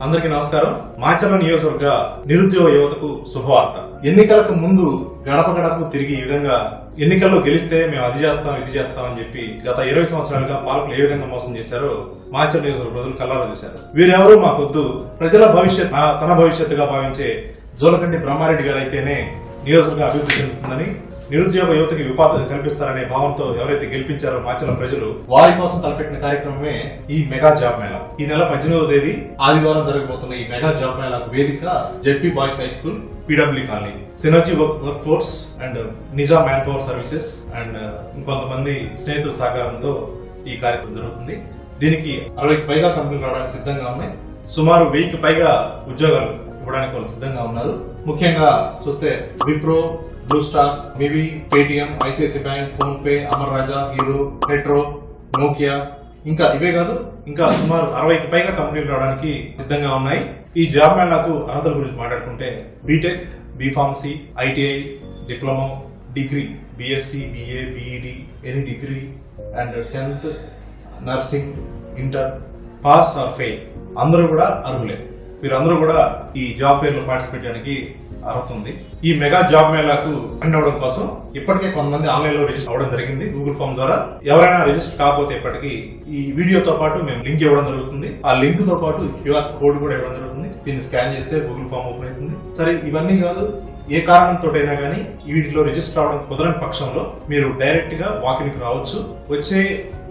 అందరికీ నమస్కారం. మాచర్ల నియోజకవర్గ నిరుద్యోగ యువతకు శుభవార్త. ఎన్నికలకు ముందు గడప గడపకు తిరిగి ఈ విధంగా ఎన్నికల్లో గెలిస్తే మేము అది చేస్తాం ఇది చేస్తాం అని చెప్పి గత ఇరవై సంవత్సరాలుగా పాలకులు ఏ విధంగా మోసం చేశారో మాచర్ల నియోజకవర్గ ప్రజలు కల్లారా చూశారు. వీరెవరూ మాకొద్దు ప్రజల భవిష్యత్ తన భవిష్యత్తుగా భావించే జోలకండి బ్రహ్మారెడ్డి గారు అయితేనే నియోజకవర్గం అభివృద్ధి చెందుతుందని నిరుద్యోగ యువతకి ఉపాధి కల్పిస్తారనే భావంతో ఎవరైతే గెలిపించారో మాచల ప్రజలు వారి కోసం తలపెట్టిన కార్యక్రమమే ఈ మెగా జాబ్ మేళా. ఈ నెల పద్దెనిమిదవ తేదీ ఆదివారం జరగబోతున్న ఈ మెగా జాబ్ మేళా వేదిక ZP boys high school PW colony. Synergy work work force and నిజా man power services and uh, ఇంకొంతమంది స్నేహితుల సహకారంతో ఈ కార్యక్రమం జరుగుతుంది. దీనికి అరవైకి పైగా కంపెనీలు రావడానికి సిద్ధంగా ఉన్నాయి. సుమారు వెయ్యికి పైగా ఉద్యోగాలు ఇవ్వడానికి వాళ్ళు సిద్ధంగా ఉన్నారు. ముఖ్యంగా చూస్తే Wipro Blue Star Mivi Paytm ICICI bank PhonePe Amar Raja Hero Metro Nokia. ఇంకా ఇవే కాదు ఇంకా సుమారు అరవైకి పైగా కంపెనీలు రావడానికి సిద్ధంగా ఉన్నాయి. ఈ జాబ్ మేళాకు అర్హతల గురించి మాట్లాడుకుంటే BTech BPharmacy ITI diploma degree BSc BA BEd any degree and tenth nursing inter pass or fail. అందరూ కూడా అర్హులే. వీరందరూ కూడా ఈ జాబ్ ఫేర్లో పార్టిసిపేట్ చేయడానికి అర్హత ఉంది. ఈ మెగా జాబ్ మేళాకు అటెండ్ అవ్వడం కోసం ఇప్పటికే కొంతమంది ఆన్లైన్లో రిజిస్టర్ అవ్వడం జరిగింది. గూగుల్ ఫామ్ ద్వారా ఎవరైనా రిజిస్టర్ కాకపోతే ఇప్పటికీ ఈ వీడియోతో పాటు మేము లింక్ ఇవ్వడం జరుగుతుంది. ఆ లింక్తో పాటు క్యూఆర్ కోడ్ కూడా ఇవ్వడం జరుగుతుంది. దీన్ని స్కాన్ చేస్తే గూగుల్ ఫామ్ ఓపెన్ అవుతుంది. సరే ఇవన్నీ కాదు. ఏ కారణంతో అయినా కానీ వీటిలో రిజిస్టర్ అవడం కుదరని పక్షంలో మీరు డైరెక్ట్గా వాకింగ్ రావచ్చు. వచ్చే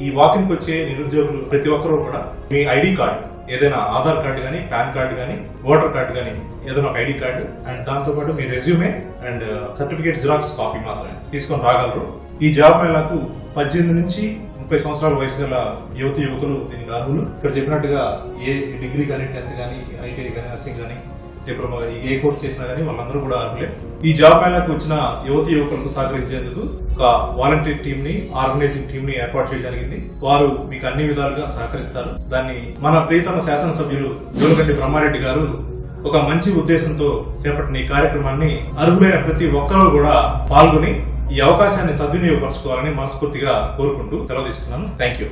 ఈ వాకింగ్కి వచ్చే నిరుద్యోగులు ప్రతి ఒక్కరూ కూడా మీ ఐడి కార్డు ఏదైనా ఆధార్ కార్డు కానీ పాన్ కార్డు కానీ ఓటర్ కార్డు కానీ ఏదైనా ఒక ఐడి కార్డు అండ్ దాంతో పాటు మీ resume and certificate xerox copy మాత్రమే. తీసుకొని రాగలరు. ఈ జాబ్ మేళాకు పద్దెనిమిది నుంచి ముప్పై సంవత్సరాల వయసు గల యువతి యువకులు దీనికి అర్హులు. ఇక్కడ చెప్పినట్టుగా ఏ డిగ్రీ కానీ టెన్త్ కానీ ఐటీఐ కానీ నర్సింగ్ కానీ డిప్లొమా ఏ కోర్స్ చేసినా కానీ వాళ్ళందరూ కూడా అర్హులే. ఈ జాబ్ మేళాకు వచ్చిన యువతి యువకులకు సహకరించేందుకు ఒక వాలంటీర్ టీమ్ని ఆర్గనైజింగ్ టీమ్ని ఏర్పాటు చేయడం జరిగింది. వారు మీకు అన్ని విధాలుగా సహకరిస్తారు. దాన్ని మన ప్రియతమ శాసనసభ్యులు జోలగడ్డి బ్రహ్మారెడ్డి గారు ఒక మంచి ఉద్దేశంతో చేపట్టిన ఈ కార్యక్రమాన్ని అర్హులైన ప్రతి ఒక్కరూ కూడా పాల్గొని ఈ అవకాశాన్ని సద్వినియోగపరచుకోవాలని మనస్ఫూర్తిగా కోరుకుంటూ సెలవు తీసుకున్నాను. Thank you